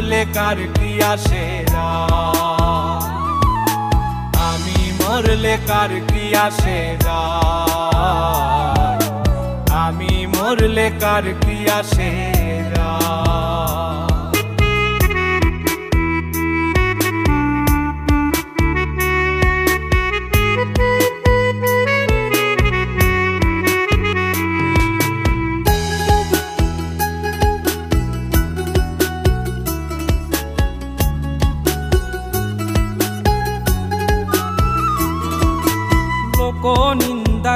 মরলে কার কি যায় আমি মরলে কার কি যায় আমি মরলে কার কি যায়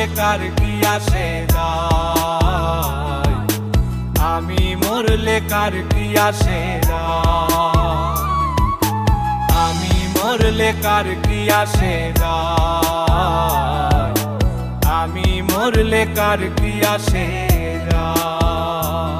মরলে কার কি আসে আমি মরলে কার কি আসে আমি মরলে কার কি আসে আমি মরলে কার কি যায়?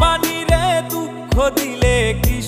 রে দুঃখ দিলে কি